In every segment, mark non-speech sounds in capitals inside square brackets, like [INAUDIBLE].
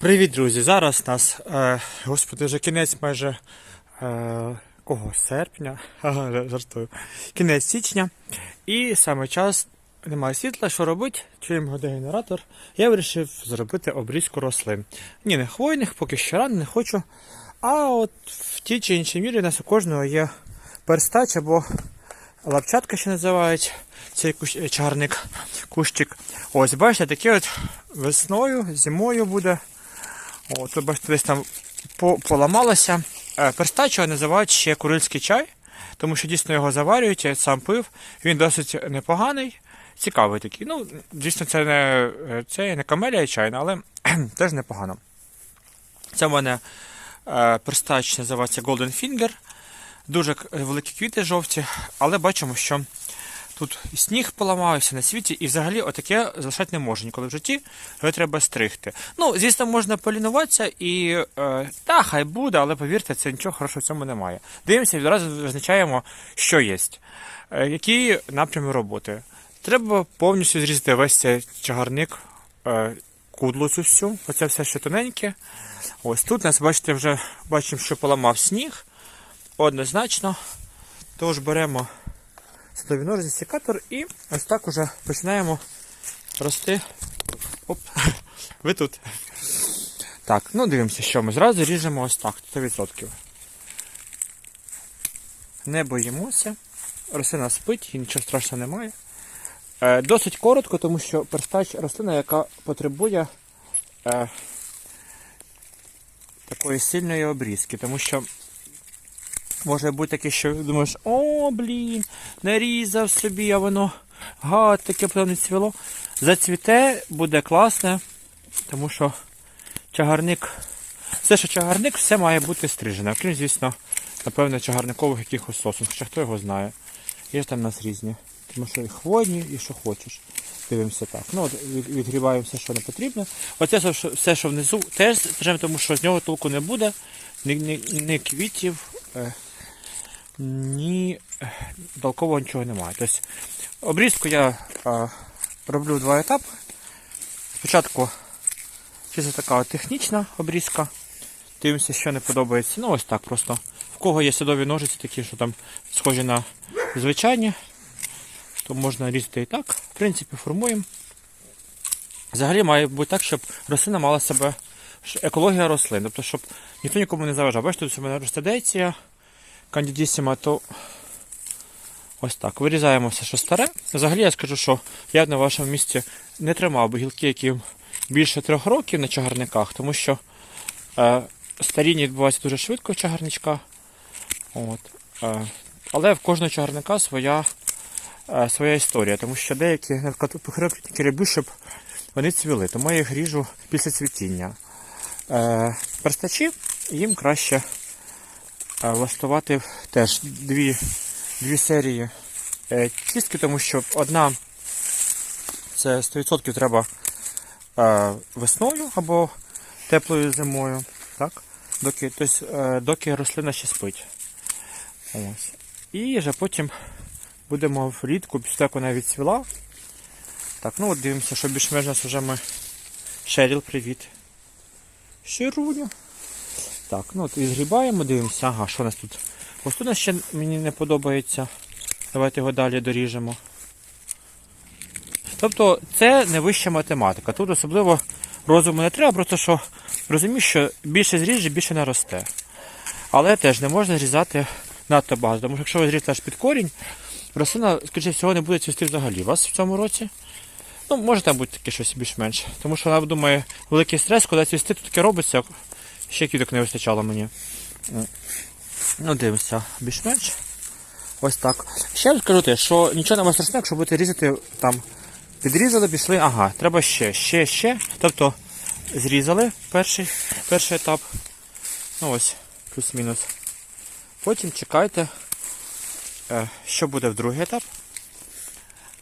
Привіт, друзі! Зараз нас, е, господи, вже кінець майже е, кого? Серпня? [LAUGHS] Ага, жартую. Кінець січня. І саме час немає світла. Що робити? Чуємо годогенератор. Я вирішив зробити обрізку рослин. Ні, не хвойних, поки що рано не хочу. А от в тій чи іншій мірі у нас у кожного є перстач або лапчатка, ще називають цей кущ, е, чарник, кущик. Ось, бачите, таке от весною, зимою буде. О, тут бачите, десь там поламалося. Е, Перстачого називають ще курильський чай, тому що дійсно його заварюють, я сам пив. Він досить непоганий, цікавий такий. Ну, дійсно, це не, е, це не камелія чайна, але [CLEARS THROAT] теж непогано. Це в мене е, перстач називається Golden Finger. Дуже великі квіти жовті, але бачимо, що тут і сніг поламався на світі, і взагалі отаке залишати не можна ніколи в житті, його треба стригти. Ну, звісно, можна полінуватися і е, та, хай буде, але повірте, це нічого хорошого в цьому немає. Дивимося, відразу визначаємо, що є. Е, які напрями роботи. Треба повністю зрізати весь цей чагарник, е, кудлу цю всю, оце все що тоненьке. Ось тут нас, бачите, вже бачимо, що поламав сніг. Однозначно. Тож беремо садові ножиці, секатор і ось так уже починаємо рости. Оп, [LAUGHS] ви тут. Так, ну дивимося, що ми зразу ріжемо ось так, 100%. Не боїмося. Рослина спить нічого страшного немає. Е, досить коротко, тому що перстач рослина, яка потребує е, такої сильної обрізки, тому що Може бути таке, що думаєш, о, блін, нарізав собі, а воно гад, таке не цвіло. Зацвіте, буде класне, тому що чагарник, все, що чагарник, все має бути стрижене. Окрім, звісно, напевно, чагарникових якихось сосен, хоча хто його знає. Є ж там у нас різні. Тому що і хвойні, і що хочеш. Дивимося так. Ну, от відгрібаємо все, що не потрібно. Оце все, що- внизу, теж тому що з нього толку не буде. Ні, ні, ні квітів, е, ні толкового нічого немає. Тобто обрізку я е, роблю два етапи. Спочатку чисто така технічна обрізка. Дивимося, що не подобається. Ну ось так просто. В кого є садові ножиці, такі, що там схожі на звичайні, то можна різати і так. В принципі, формуємо. Взагалі має бути так, щоб рослина мала себе екологія рослин, тобто, щоб ніхто нікому не заважав. Бачите, тут у мене ростедеція, кандидісіма, то ось так. Вирізаємо все, що старе. Взагалі я скажу, що я на вашому місці не тримав би гілки, які більше трьох років на чагарниках, тому що е, старіння відбувається дуже швидко в чагарничках. От. Е, але в кожного чагарника своя, е, своя історія, тому що деякі люблю, щоб вони цвіли, тому я їх ріжу після цвітіння. Е, перстачі їм краще влаштувати теж дві, дві серії е, чистки, тому що одна це 100% треба е, весною або теплою зимою, так? доки, тобто, е, доки рослина ще спить. Ось. І вже потім будемо влітку, після як вона відцвіла. Так, ну от дивимося, що більш-менш нас вже ми. Шеріл, привіт. Шируня. Так, ну от і згрібаємо, дивимося. Ага, що у нас тут? Ось тут ще мені не подобається. Давайте його далі доріжемо. Тобто це не вища математика. Тут особливо розуму не треба, просто що розумієш, що більше зріже, більше не росте. Але теж не можна зрізати надто багато, тому що якщо ви зрізете аж під корінь, рослина, скоріше всього, не буде цвісти взагалі у вас в цьому році. Ну, може там бути таке щось більш-менш. Тому що вона думає, великий стрес, коли цвісти, то таке робиться, ще квіток не вистачало мені. Ну, дивимося, більш-менш. Ось так. Ще раз скажу те, що нічого не страшного, якщо будете різати там. Підрізали, пішли, ага, треба ще, ще, ще. Тобто зрізали перший, перший етап. Ну ось, плюс-мінус. Потім чекайте, е, що буде в другий етап.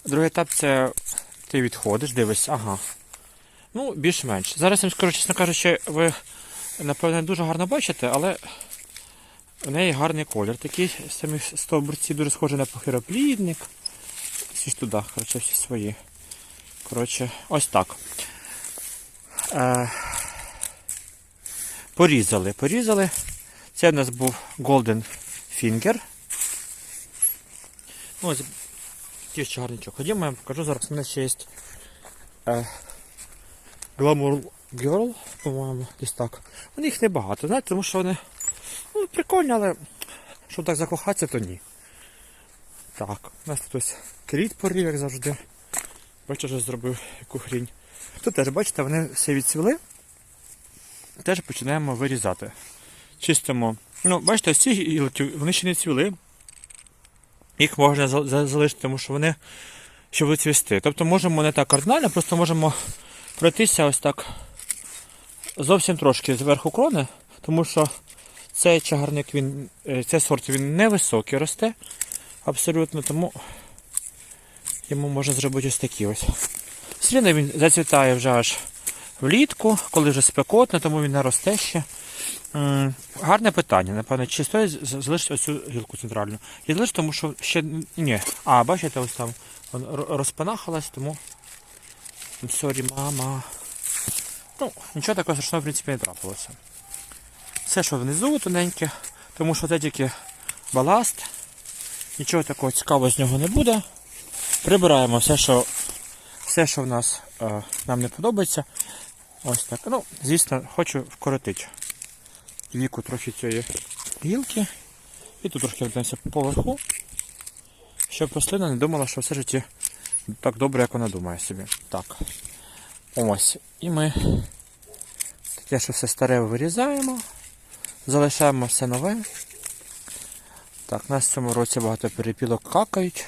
Другий етап це ти відходиш, дивишся, ага. Ну, більш-менш. Зараз я вам скажу, чесно кажучи, ви, напевно, не дуже гарно бачите, але в неї гарний колір. Такий самі стовбурці дуже схожі на похироплідник. Всі ж туди, коротше, всі свої. Коротше, ось так. Е, порізали. Порізали. Це у нас був Golden Finger. Ну, ось ті ще гарничок. Ходімо, я вам покажу зараз. У мене ще є е, Glamour Girl, по-моєму, десь так. У них небагато, знаєте, тому що вони ну, прикольні, але щоб так закохатися, то ні. Так, у нас тут ось кріт порів, як завжди. Бачите, вже зробив яку хрінь. Тут теж, бачите, вони все відцвіли. Теж починаємо вирізати. Чистимо. Ну, бачите, ось ці гілки, вони ще не цвіли. Їх можна за- за- залишити, тому що вони ще будуть цвісти. Тобто можемо не так кардинально, просто можемо пройтися ось так зовсім трошки зверху крони, тому що цей чагарник, він, е, цей сорт він невисокий росте абсолютно, тому йому можна зробити ось такі ось. Рівно він зацвітає вже аж влітку, коли вже спекотно, тому він не росте ще. Гарне питання, напевно, чи стоїть залишити оцю гілку центральну. Я залишу, тому що ще ні. А, бачите, ось там розпанахалась, тому. Сорі, мама. Ну, нічого такого страшного, в принципі, не трапилося. Все, що внизу тоненьке, тому що це тільки баласт. Нічого такого цікавого з нього не буде. Прибираємо все, що, все, що в нас е, нам не подобається. Ось так. Ну, звісно, хочу вкоротити віку трохи цієї гілки. І тут трохи вдасться поверху, щоб рослина не думала, що все життя так добре, як вона думає собі. Так. Ось. І ми таке, що все старе вирізаємо, залишаємо все нове. Так, нас в цьому році багато перепілок какають,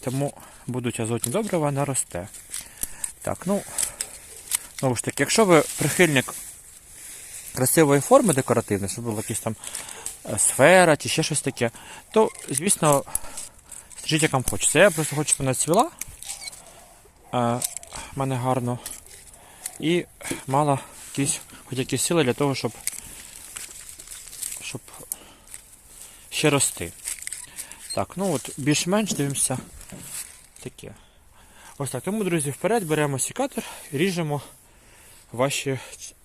тому будуть азотні добрива, наросте. Так, ну, знову ж таки, якщо ви прихильник красивої форми декоративної, щоб була якась там е, сфера чи ще щось таке, то, звісно, стрижіть як вам хочеться. Я просто хочу, щоб вона цвіла. В мене гарно. І мала якісь, хоч якісь сили для того, щоб, щоб ще рости. Так, ну от більш-менш дивимося таке. Ось так. Тому, друзі, вперед беремо сікатор і ріжемо ваші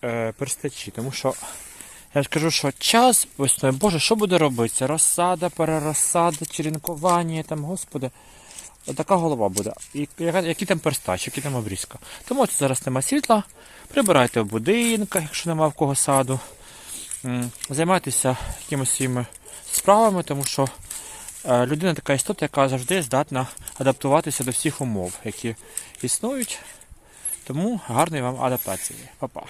е, перстачі. Тому що я ж кажу, що час весною, Боже, що буде робитися? Розсада, перерозсада, черенкування, там, господи. Отака голова буде. І які там перстач, які там обрізка. Тому от зараз нема світла. Прибирайте в будинках, якщо нема в кого саду. Займайтеся якимось своїми справами, тому що е, людина така істота, яка завжди здатна адаптуватися до всіх умов, які існують. Тому гарної вам адаптації. Па-па.